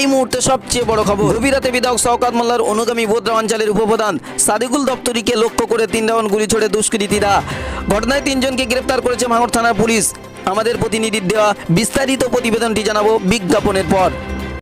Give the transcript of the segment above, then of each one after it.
এই মুহূর্তে সবচেয়ে বড় খবর। রবিরাতে রাতে বিধায়ক শওকাত মোল্লার অনুগামী ভোদ্রা অঞ্চলের উপপ্রধান সাদিকুল দপ্তরিকে লক্ষ্য করে তিন রাউন্ড গুলি ছোড়ে দুষ্কৃতীরা। ঘটনায় তিনজনকে গ্রেপ্তার করেছে ভাঙড় থানার পুলিশ। আমাদের প্রতিনিধির দেওয়া বিস্তারিত প্রতিবেদনটি জানাব বিজ্ঞাপনের পর।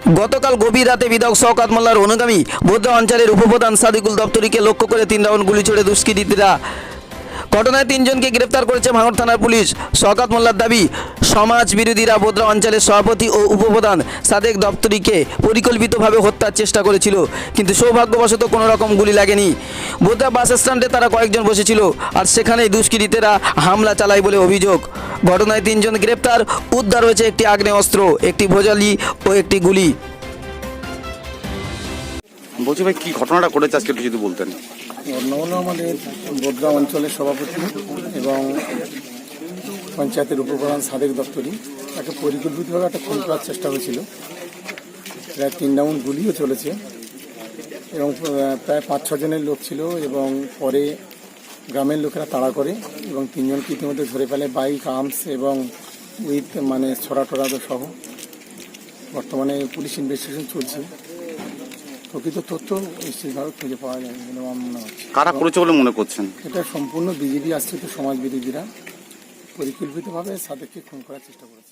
গতকাল গভীর রাতে বিধায়ক শওকাত মোল্লার অনুগামী বৌদ্ধ অঞ্চলের উপপ্রধান সাদিকুল দপ্তরিকে লক্ষ্য করে তিন রাউন্ড গুলি ছড়ে দুষ্কৃতীরা। ঘটনায় তিনজনকে গ্রেপ্তার করেছে ভাঙড় থানার পুলিশ। শওকাত মোল্লার দাবি সমাজ বিরোধীরা বোদ্রা অঞ্চলের সভাপতি ও উপপ্রধান সাদেক দপ্তরিকে পরিকল্পিতভাবে হত্যার চেষ্টা করেছিল, কিন্তু সৌভাগ্যবশত কোনো রকম গুলি লাগেনি। বোদ্রা বাস স্ট্যান্ডে তারা কয়েকজন বসেছিল, আর সেখানেই দুষ্কৃতীরা হামলা চালায় বলে অভিযোগ। ঘটনায় তিনজন গ্রেপ্তার, উদ্ধার হয়েছে একটি আগ্নেয় অস্ত্র একটি ভোজালি ও একটি গুলি। বলছি ভাই, কি ঘটনাটা ঘটেছে আজকে একটু যদি বলতেন। অন্যান্য আমাদের বোদরা অঞ্চলের সভাপতি এবং পঞ্চায়েতের উপপ্রধান সাদেক দপ্তরি, তাকে পরিকল্পিতভাবে একটা খুন করার চেষ্টা হয়েছিল। প্রায় তিন রাউন্ড গুলিও চলেছে এবং প্রায় পাঁচ ছজনের লোক ছিল এবং পরে গ্রামের লোকেরা তাড়া করে এবং তিনজনকে ইতিমধ্যে ধরে ফেলে বাইক, আর্মস এবং উইথ মানে ছড়া টড়া সহ। বর্তমানে পুলিশ ইনভেস্টিগেশন চলছে। প্রকৃত তথ্য নিশ্চিতভাবে খুঁজে পাওয়া যাবে বলে আমার মনে হচ্ছে। কারা করেছে বলে মনে করছেন? এটা সম্পূর্ণ বিজেপি আশ্রিত সমাজ বিরোধীরা পরিকল্পিতভাবে সাদেককে খুন করার চেষ্টা করে